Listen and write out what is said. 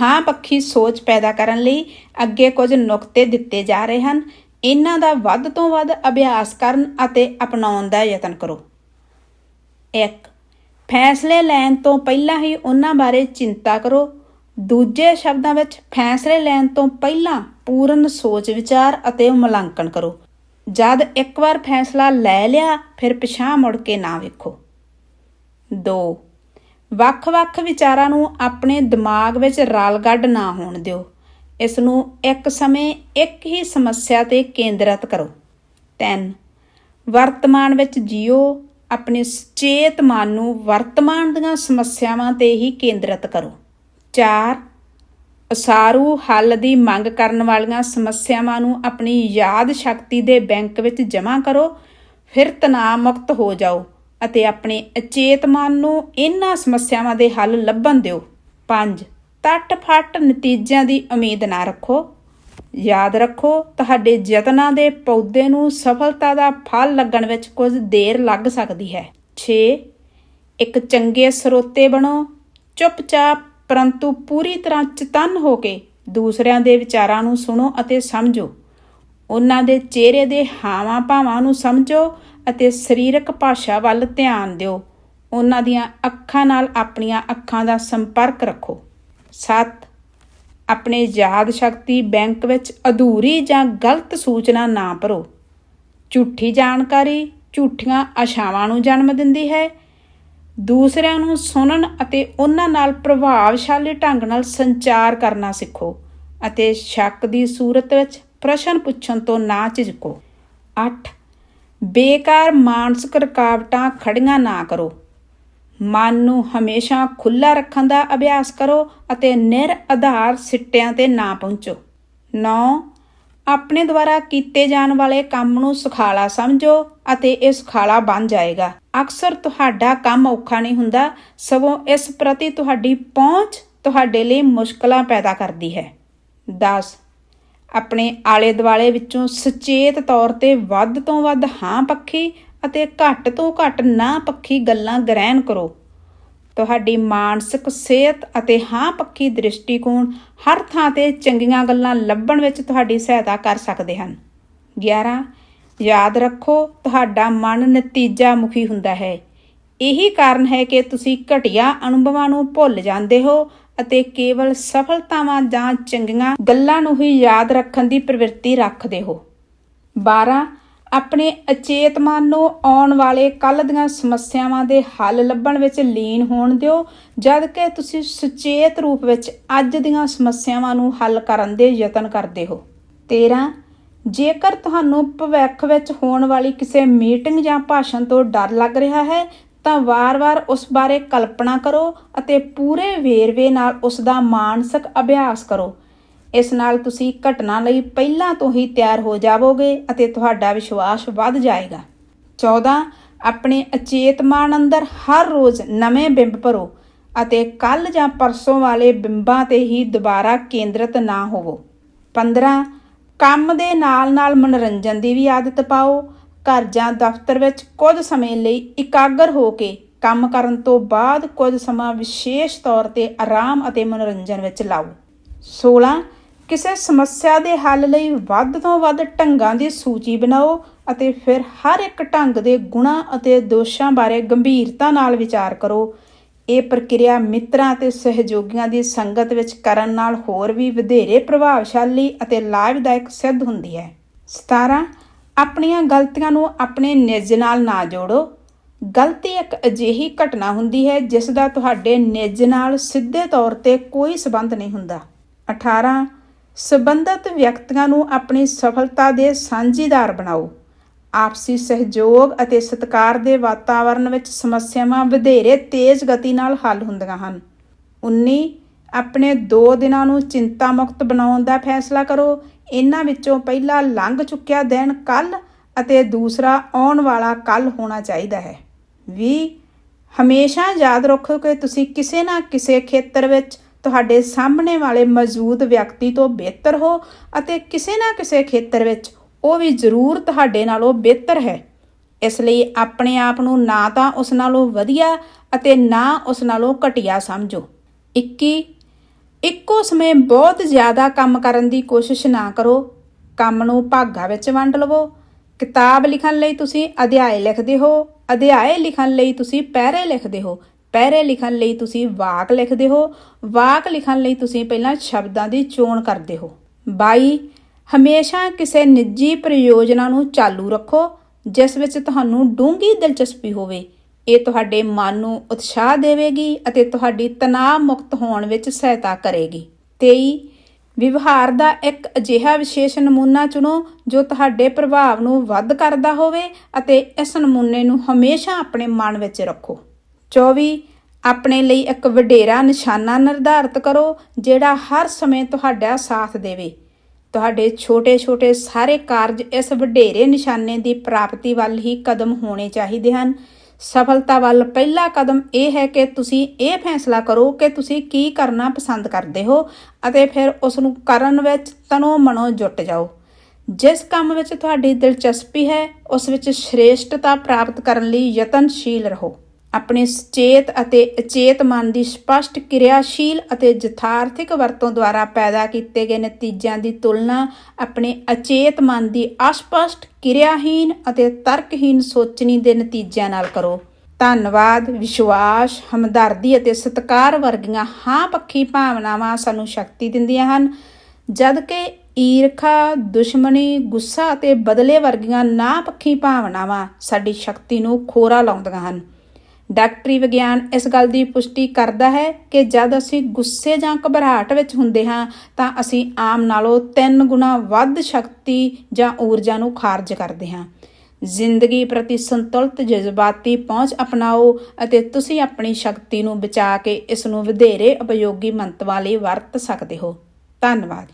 ਹਾਂ, ਪੱਖੀ ਸੋਚ ਪੈਦਾ ਕਰਨ ਲਈ ਅੱਗੇ ਕੁਝ ਨੁਕਤੇ ਦਿੱਤੇ ਜਾ ਰਹੇ ਹਨ। ਇਹਨਾਂ ਦਾ ਵੱਧ ਤੋਂ ਵੱਧ ਅਭਿਆਸ ਕਰਨ ਅਤੇ ਅਪਣਾਉਣ ਦਾ ਯਤਨ ਕਰੋ। 1 ਫੈਸਲੇ ਲੈਣ ਤੋਂ ਪਹਿਲਾਂ ਹੀ ਉਹਨਾਂ ਬਾਰੇ ਚਿੰਤਾ ਕਰੋ। ਦੂਜੇ ਸ਼ਬਦਾਂ ਵਿੱਚ, ਫੈਸਲੇ ਲੈਣ ਤੋਂ ਪਹਿਲਾਂ ਪੂਰਨ ਸੋਚ, ਵਿਚਾਰ ਅਤੇ ਮੁਲਾਂਕਣ ਕਰੋ। ਜਦ ਇੱਕ ਵਾਰ ਫੈਸਲਾ ਲੈ ਲਿਆ, ਫਿਰ ਪਿਛਾਂ ਮੁੜ ਕੇ ਨਾ ਵੇਖੋ। 2 ਵੱਖ-ਵੱਖ ਵਿਚਾਰਾਂ ਨੂੰ ਆਪਣੇ ਦਿਮਾਗ ਵਿੱਚ ਰਲਗੱਡ ਨਾ ਹੋਣ ਦਿਓ। ਇਸ ਨੂੰ ਇੱਕ ਸਮੇਂ ਇੱਕ ਹੀ ਸਮੱਸਿਆ ਤੇ ਕੇਂਦਰਿਤ ਕਰੋ। 3 ਵਰਤਮਾਨ ਵਿੱਚ ਜੀਓ, ਆਪਣੇ ਸੁਚੇਤ ਮਨ ਨੂੰ ਵਰਤਮਾਨ ਦੀਆਂ ਸਮੱਸਿਆਵਾਂ ਤੇ ਹੀ ਕੇਂਦਰਿਤ ਕਰੋ। 4 ਅਸਾਰੂ ਹੱਲ ਦੀ ਮੰਗ ਕਰਨ ਵਾਲੀਆਂ ਸਮੱਸਿਆਵਾਂ ਨੂੰ ਆਪਣੀ ਯਾਦ ਸ਼ਕਤੀ ਦੇ ਬੈਂਕ ਵਿੱਚ ਜਮ੍ਹਾਂ ਕਰੋ। ਫਿਰ ਤਣਾਅ ਮੁਕਤ ਹੋ ਜਾਓ। ਅਤੇ ਆਪਣੇ ਅਚੇਤ ਮਨ ਨੂੰ ਇਹਨਾਂ ਸਮੱਸਿਆਵਾਂ ਦੇ ਹੱਲ ਲੱਭਣ ਦਿਓ। 5 ਫੱਟ ਨਤੀਜਿਆਂ ਦੀ ਉਮੀਦ ਨਾ ਰੱਖੋ। ਯਾਦ ਰੱਖੋ, ਤੁਹਾਡੇ ਯਤਨਾਂ ਦੇ ਪੌਦੇ ਨੂੰ ਸਫਲਤਾ ਦਾ ਫਲ ਲੱਗਣ ਵਿੱਚ ਕੁਝ ਦੇਰ ਲੱਗ ਸਕਦੀ ਹੈ। 6 ਇੱਕ ਚੰਗੇ ਸਰੋਤੇ ਬਣੋ। ਚੁੱਪਚਾਪ, ਪਰੰਤੂ ਪੂਰੀ ਤਰ੍ਹਾਂ ਚਤਨ ਹੋ ਕੇ ਦੂਸਰਿਆਂ ਦੇ ਵਿਚਾਰਾਂ ਨੂੰ ਸੁਣੋ ਅਤੇ ਸਮਝੋ। ਉਹਨਾਂ ਦੇ ਚਿਹਰੇ ਦੇ ਹਾਵਾਂ ਭਾਵਾਂ ਨੂੰ ਸਮਝੋ ਅਤੇ ਸਰੀਰਕ ਭਾਸ਼ਾ ਵੱਲ ਧਿਆਨ ਦਿਓ। ਉਹਨਾਂ ਦੀਆਂ ਅੱਖਾਂ ਨਾਲ ਆਪਣੀਆਂ ਅੱਖਾਂ ਦਾ ਸੰਪਰਕ ਰੱਖੋ। 7 ਆਪਣੇ ਯਾਦ ਸ਼ਕਤੀ ਬੈਂਕ ਵਿੱਚ ਅਧੂਰੀ ਜਾਂ ਗਲਤ ਸੂਚਨਾ ਨਾ ਭਰੋ। ਝੂਠੀ ਜਾਣਕਾਰੀ ਝੂਠੀਆਂ ਆਸ਼ਾਵਾਂ ਨੂੰ ਜਨਮ ਦਿੰਦੀ ਹੈ। ਦੂਸਰਿਆਂ ਨੂੰ ਸੁਣਨ ਅਤੇ ਉਹਨਾਂ ਨਾਲ ਪ੍ਰਭਾਵਸ਼ਾਲੀ ਢੰਗ ਨਾਲ ਸੰਚਾਰ ਕਰਨਾ ਸਿੱਖੋ ਅਤੇ ਸ਼ੱਕ ਦੀ ਸੂਰਤ ਵਿੱਚ ਪ੍ਰਸ਼ਨ ਪੁੱਛਣ ਤੋਂ ਨਾ ਝਿਜਕੋ। 8 ਬੇਕਾਰ ਮਾਨਸਿਕ ਰੁਕਾਵਟਾਂ ਖੜੀਆਂ ਨਾ ਕਰੋ। ਮਨ ਨੂੰ ਹਮੇਸ਼ਾ ਖੁੱਲਾ ਰੱਖਣ ਦਾ ਅਭਿਆਸ ਕਰੋ ਅਤੇ ਨਿਰ ਆਧਾਰ ਸਿੱਟਿਆਂ ਤੇ ਨਾ ਪਹੁੰਚੋ। 9 ਆਪਣੇ ਦੁਆਰਾ ਕੀਤੇ ਜਾਣ ਵਾਲੇ ਕੰਮ ਨੂੰ ਸੁਖਾਲਾ ਸਮਝੋ ਅਤੇ ਇਹ ਸੁਖਾਲਾ ਬਣ ਜਾਏਗਾ। ਅਕਸਰ ਤੁਹਾਡਾ ਕੰਮ ਔਖਾ ਨਹੀਂ ਹੁੰਦਾ, ਸਗੋਂ ਇਸ ਪ੍ਰਤੀ ਤੁਹਾਡੀ ਪਹੁੰਚ ਤੁਹਾਡੇ ਲਈ ਮੁਸ਼ਕਲਾਂ ਪੈਦਾ ਕਰਦੀ ਹੈ। 10 ਆਪਣੇ ਆਲੇ ਦੁਆਲੇ ਵਿੱਚੋਂ ਸੁਚੇਤ ਤੌਰ ਤੇ ਵੱਧ ਤੋਂ ਵੱਧ ਹਾਂ ਪੱਖੀ ਅਤੇ ਘੱਟ ਤੋਂ ਘੱਟ ਨਾ ਪੱਖੀ ਗੱਲਾਂ ਗ੍ਰਹਿਣ ਕਰੋ। ਤੁਹਾਡੀ ਮਾਨਸਿਕ ਸਿਹਤ ਅਤੇ ਹਾਂ ਪੱਖੀ ਦ੍ਰਿਸ਼ਟੀਕੋਣ ਹਰ ਥਾਂ ਤੇ ਚੰਗੀਆਂ ਗੱਲਾਂ ਲੱਭਣ ਵਿੱਚ ਤੁਹਾਡੀ ਸਹਾਇਤਾ ਕਰ ਸਕਦੇ ਹਨ। 11 ਯਾਦ ਰੱਖੋ, ਤੁਹਾਡਾ ਮਨ ਨਤੀਜਾ ਮੁਖੀ ਹੁੰਦਾ ਹੈ। ਇਹੀ ਕਾਰਨ ਹੈ ਕਿ ਤੁਸੀਂ ਘਟੀਆ ਅਨੁਭਵਾਂ ਨੂੰ ਭੁੱਲ ਜਾਂਦੇ ਹੋ ਅਤੇ ਕੇਵਲ ਸਫਲਤਾਵਾਂ ਜਾਂ ਚੰਗੀਆਂ ਗੱਲਾਂ ਨੂੰ ਹੀ ਯਾਦ ਰੱਖਣ ਦੀ ਪ੍ਰਵਿਰਤੀ ਰੱਖਦੇ ਹੋ। 12 ਆਪਣੇ ਅਚੇਤ ਮਨ ਨੂੰ ਆਉਣ ਵਾਲੇ ਕੱਲ ਦੀਆਂ ਸਮੱਸਿਆਵਾਂ ਦੇ ਹੱਲ ਲੱਭਣ ਵਿੱਚ ਲੀਨ ਹੋਣ ਦਿਓ, ਜਦ ਕਿ ਤੁਸੀਂ ਸੁਚੇਤ ਰੂਪ ਵਿੱਚ ਅੱਜ ਦੀਆਂ ਸਮੱਸਿਆਵਾਂ ਨੂੰ ਹੱਲ ਕਰਨ ਦੇ ਯਤਨ ਕਰਦੇ ਹੋ। 13 ਜੇਕਰ ਤੁਹਾਨੂੰ ਭਵਿੱਖ ਵਿੱਚ ਹੋਣ ਵਾਲੀ ਕਿਸੇ ਮੀਟਿੰਗ ਜਾਂ ਭਾਸ਼ਣ ਤੋਂ ਡਰ ਲੱਗ ਰਿਹਾ ਹੈ ਤਾਂ ਵਾਰ-ਵਾਰ ਉਸ ਬਾਰੇ ਕਲਪਨਾ ਕਰੋ ਅਤੇ ਪੂਰੇ ਵੇਰਵੇ ਨਾਲ ਉਸ ਦਾ ਮਾਨਸਿਕ ਅਭਿਆਸ ਕਰੋ। ਇਸ ਨਾਲ ਤੁਸੀਂ ਘਟਨਾ ਲਈ ਪਹਿਲਾਂ ਤੋਂ ਹੀ ਤਿਆਰ ਹੋ ਜਾਵੋਗੇ ਅਤੇ ਤੁਹਾਡਾ ਵਿਸ਼ਵਾਸ ਵੱਧ ਜਾਏਗਾ। 14 ਆਪਣੇ ਅਚੇਤ ਮਨ ਅੰਦਰ ਹਰ ਰੋਜ਼ ਨਵੇਂ ਬਿੰਬ ਭਰੋ ਅਤੇ ਕੱਲ ਜਾਂ ਪਰਸੋਂ ਵਾਲੇ ਬਿੰਬਾਂ ਤੇ ਹੀ ਦੁਬਾਰਾ ਕੇਂਦਰਿਤ ਨਾ ਹੋਵੋ। 15 ਕੰਮ ਦੇ ਨਾਲ-ਨਾਲ ਮਨੋਰੰਜਨ ਦੀ ਵੀ ਆਦਤ ਪਾਓ ਘਰ ਜਾਂ ਦਫ਼ਤਰ ਵਿੱਚ ਕੁਝ ਸਮੇਂ ਲਈ ਇਕਾਗਰ ਹੋ ਕੇ ਕੰਮ ਕਰਨ ਤੋਂ ਬਾਅਦ ਕੁਝ ਸਮਾਂ ਵਿਸ਼ੇਸ਼ ਤੌਰ ਤੇ ਆਰਾਮ ਅਤੇ ਮਨੋਰੰਜਨ ਵਿੱਚ ਲਾਓ। 16 ਕਿਸੇ ਸਮੱਸਿਆ ਦੇ ਹੱਲ ਲਈ ਵੱਧ ਤੋਂ ਵੱਧ ਢੰਗਾਂ ਦੀ ਸੂਚੀ ਬਣਾਓ ਅਤੇ ਫਿਰ ਹਰ ਇੱਕ ਢੰਗ ਦੇ ਗੁਣਾਂ ਅਤੇ ਦੋਸ਼ਾਂ ਬਾਰੇ ਗੰਭੀਰਤਾ ਨਾਲ ਵਿਚਾਰ ਕਰੋ। ਇਹ ਪ੍ਰਕਿਰਿਆ ਮਿੱਤਰਾਂ ਅਤੇ ਸਹਿਯੋਗੀਆਂ ਦੀ ਸੰਗਤ ਵਿੱਚ ਕਰਨ ਨਾਲ ਹੋਰ ਵੀ ਵਧੇਰੇ ਪ੍ਰਭਾਵਸ਼ਾਲੀ ਅਤੇ ਲਾਭਦਾਇਕ ਸਿੱਧ ਹੁੰਦੀ ਹੈ। 17 ਆਪਣੀਆਂ ਗਲਤੀਆਂ ਨੂੰ ਆਪਣੇ ਨਿੱਜ ਨਾਲ ਨਾ ਜੋੜੋ। ਗਲਤੀ ਇੱਕ ਅਜਿਹੀ ਘਟਨਾ ਹੁੰਦੀ ਹੈ ਜਿਸ ਦਾ ਤੁਹਾਡੇ ਨਿੱਜ ਨਾਲ ਸਿੱਧੇ ਤੌਰ ਤੇ ਕੋਈ ਸਬੰਧ ਨਹੀਂ ਹੁੰਦਾ। 18 ਸਬੰਧਤ ਵਿਅਕਤੀਆਂ ਨੂੰ ਆਪਣੀ ਸਫਲਤਾ ਦੇ ਸਾਂਝੀਦਾਰ ਬਣਾਓ। ਆਪਸੀ ਸਹਿਯੋਗ ਅਤੇ ਸਤਿਕਾਰ ਦੇ ਵਾਤਾਵਰਣ ਵਿੱਚ ਸਮੱਸਿਆਵਾਂ ਵਧੇਰੇ ਤੇਜ਼ ਗਤੀ ਨਾਲ ਹੱਲ ਹੁੰਦੀਆਂ ਹਨ। 19 ਆਪਣੇ 2 ਦਿਨਾਂ ਨੂੰ ਚਿੰਤਾ ਮੁਕਤ ਬਣਾਉਣ ਦਾ ਫੈਸਲਾ ਕਰੋ। ਇਹਨਾਂ ਵਿੱਚੋਂ ਪਹਿਲਾ ਲੰਘ ਚੁੱਕਿਆ ਦਿਨ ਕੱਲ ਅਤੇ ਦੂਸਰਾ ਆਉਣ ਵਾਲਾ ਕੱਲ ਹੋਣਾ ਚਾਹੀਦਾ ਹੈ। 20 ਹਮੇਸ਼ਾ ਯਾਦ ਰੱਖੋ ਕਿ ਤੁਸੀਂ ਕਿਸੇ ਨਾ ਕਿਸੇ ਖੇਤਰ ਵਿੱਚ ਤੁਹਾਡੇ ਸਾਹਮਣੇ ਵਾਲੇ ਮੌਜੂਦ ਵਿਅਕਤੀ ਤੋਂ ਬਿਹਤਰ ਹੋ ਅਤੇ ਕਿਸੇ ਨਾ ਕਿਸੇ ਖੇਤਰ ਵਿੱਚ ਉਹ ਵੀ ਜ਼ਰੂਰ ਤੁਹਾਡੇ ਨਾਲੋਂ ਬਿਹਤਰ ਹੈ। ਇਸ ਲਈ ਆਪਣੇ ਆਪ ਨੂੰ ਨਾ ਤਾਂ ਉਸ ਨਾਲੋਂ ਵਧੀਆ ਅਤੇ ਨਾ ਉਸ ਨਾਲੋਂ ਘਟੀਆ ਸਮਝੋ। 21 ਇੱਕੋ ਸਮੇਂ ਬਹੁਤ ਜ਼ਿਆਦਾ ਕੰਮ ਕਰਨ ਦੀ ਕੋਸ਼ਿਸ਼ ਨਾ ਕਰੋ। ਕੰਮ ਨੂੰ ਭਾਗਾਂ ਵਿੱਚ ਵੰਡ ਲਵੋ। ਕਿਤਾਬ ਲਿਖਣ ਲਈ ਤੁਸੀਂ ਅਧਿਆਏ ਲਿਖਦੇ ਹੋ। ਅਧਿਆਏ ਲਿਖਣ ਲਈ ਤੁਸੀਂ ਪਹਿਰੇ ਲਿਖਦੇ ਹੋ। ਪਹਿਰੇ ਲਿਖਣ ਲਈ ਤੁਸੀਂ ਵਾਕ ਲਿਖਦੇ ਹੋ। ਵਾਕ ਲਿਖਣ ਲਈ ਤੁਸੀਂ ਪਹਿਲਾਂ ਸ਼ਬਦਾਂ ਦੀ ਚੋਣ ਕਰਦੇ ਹੋ। 22 ਹਮੇਸ਼ਾ ਕਿਸੇ ਨਿੱਜੀ ਪ੍ਰਯੋਜਨਾ ਨੂੰ ਚਾਲੂ ਰੱਖੋ, ਜਿਸ ਵਿੱਚ ਤੁਹਾਨੂੰ ਡੂੰਘੀ ਦਿਲਚਸਪੀ ਹੋਵੇ। ਇਹ ਤੁਹਾਡੇ ਮਨ ਨੂੰ ਉਤਸ਼ਾਹ ਦੇਵੇਗੀ ਅਤੇ ਤੁਹਾਡੀ ਤਣਾਅ ਮੁਕਤ ਹੋਣ ਵਿੱਚ ਸਹਾਇਤਾ ਕਰੇਗੀ। 23 ਵਿਵਹਾਰ ਦਾ ਇੱਕ ਅਜਿਹਾ ਵਿਸ਼ੇਸ਼ ਨਮੂਨਾ ਚੁਣੋ ਜੋ ਤੁਹਾਡੇ ਪ੍ਰਭਾਵ ਨੂੰ ਵੱਧ ਕਰਦਾ ਹੋਵੇ ਅਤੇ ਇਸ ਨਮੂਨੇ ਨੂੰ ਹਮੇਸ਼ਾ ਆਪਣੇ ਮਨ ਵਿੱਚ ਰੱਖੋ। 24 ਆਪਣੇ ਲਈ ਇੱਕ ਵਡੇਰਾ ਨਿਸ਼ਾਨਾ ਨਿਰਧਾਰਤ ਕਰੋ ਜਿਹੜਾ ਹਰ ਸਮੇਂ ਤੁਹਾਡਾ ਸਾਥ ਦੇਵੇ। ਤੁਹਾਡੇ ਛੋਟੇ-ਛੋਟੇ ਸਾਰੇ ਕਾਰਜ ਇਸ ਵਡੇਰੇ ਨਿਸ਼ਾਨੇ ਦੀ ਪ੍ਰਾਪਤੀ ਵੱਲ ਹੀ ਕਦਮ ਹੋਣੇ ਚਾਹੀਦੇ ਹਨ। ਸਫਲਤਾ ਵੱਲ ਪਹਿਲਾ ਕਦਮ ਇਹ ਹੈ ਕਿ ਤੁਸੀਂ ਇਹ ਫੈਸਲਾ ਕਰੋ ਕਿ ਤੁਸੀਂ ਕੀ ਕਰਨਾ ਪਸੰਦ ਕਰਦੇ ਹੋ ਅਤੇ ਫਿਰ ਉਸ ਨੂੰ ਕਰਨ ਵਿੱਚ ਤਨੋ ਮਨੋ ਜੁਟ ਜਾਓ। ਜਿਸ ਕੰਮ ਵਿੱਚ ਤੁਹਾਡੀ ਦਿਲਚਸਪੀ ਹੈ, ਉਸ ਵਿੱਚ ਸ਼੍ਰੇਸ਼ਟਤਾ ਪ੍ਰਾਪਤ ਕਰਨ ਲਈ ਯਤਨਸ਼ੀਲ ਰਹੋ। ਆਪਣੇ ਸੁਚੇਤ ਅਤੇ ਅਚੇਤ ਮਨ ਦੀ ਸਪਸ਼ਟ ਕਿਰਿਆਸ਼ੀਲ ਅਤੇ ਯਥਾਰਥਿਕ ਵਰਤੋਂ ਦੁਆਰਾ ਪੈਦਾ ਕੀਤੇ ਗਏ ਨਤੀਜਿਆਂ ਦੀ ਤੁਲਨਾ ਆਪਣੇ ਅਚੇਤ ਮਨ ਦੀ ਅਸਪਸ਼ਟ ਕਿਰਿਆਹੀਨ ਅਤੇ ਤਰਕਹੀਨ ਸੋਚਣੀ ਦੇ ਨਤੀਜਿਆਂ ਨਾਲ ਕਰੋ। ਧੰਨਵਾਦ, ਵਿਸ਼ਵਾਸ, ਹਮਦਰਦੀ ਅਤੇ ਸਤਿਕਾਰ ਵਰਗੀਆਂ ਹਾਂ ਪੱਖੀ ਭਾਵਨਾਵਾਂ ਸਾਨੂੰ ਸ਼ਕਤੀ ਦਿੰਦੀਆਂ ਹਨ। ਜਦ ਕਿ ਈਰਖਾ, ਦੁਸ਼ਮਣੀ, ਗੁੱਸਾ ਅਤੇ ਬਦਲੇ ਵਰਗੀਆਂ ਨਾ ਪੱਖੀ ਭਾਵਨਾਵਾਂ ਸਾਡੀ ਸ਼ਕਤੀ ਨੂੰ ਖੋਰਾ ਲਾਉਂਦੀਆਂ ਹਨ। ਡਾਕਟਰੀ ਵਿਗਿਆਨ ਇਸ ਗੱਲ ਦੀ ਪੁਸ਼ਟੀ ਕਰਦਾ ਹੈ ਕਿ ਜਦ ਅਸੀਂ ਗੁੱਸੇ ਜਾਂ ਘਬਰਾਹਟ ਵਿੱਚ ਹੁੰਦੇ ਹਾਂ, ਤਾਂ ਅਸੀਂ ਆਮ ਨਾਲੋਂ 3 ਗੁਣਾ ਵੱਧ ਸ਼ਕਤੀ ਜਾਂ ਊਰਜਾ ਨੂੰ ਖਾਰਜ ਕਰਦੇ ਹਾਂ। ਜ਼ਿੰਦਗੀ ਪ੍ਰਤੀ ਸੰਤੁਲਿਤ ਜਜ਼ਬਾਤੀ ਪਹੁੰਚ ਅਪਣਾਓ ਅਤੇ ਤੁਸੀਂ ਆਪਣੀ ਸ਼ਕਤੀ ਨੂੰ ਬਚਾ ਕੇ ਇਸ ਨੂੰ ਵਧੇਰੇ ਉਪਯੋਗੀ ਮੰਤਵਾਂ ਲਈ ਵਰਤ ਸਕਦੇ ਹੋ। ਧੰਨਵਾਦ।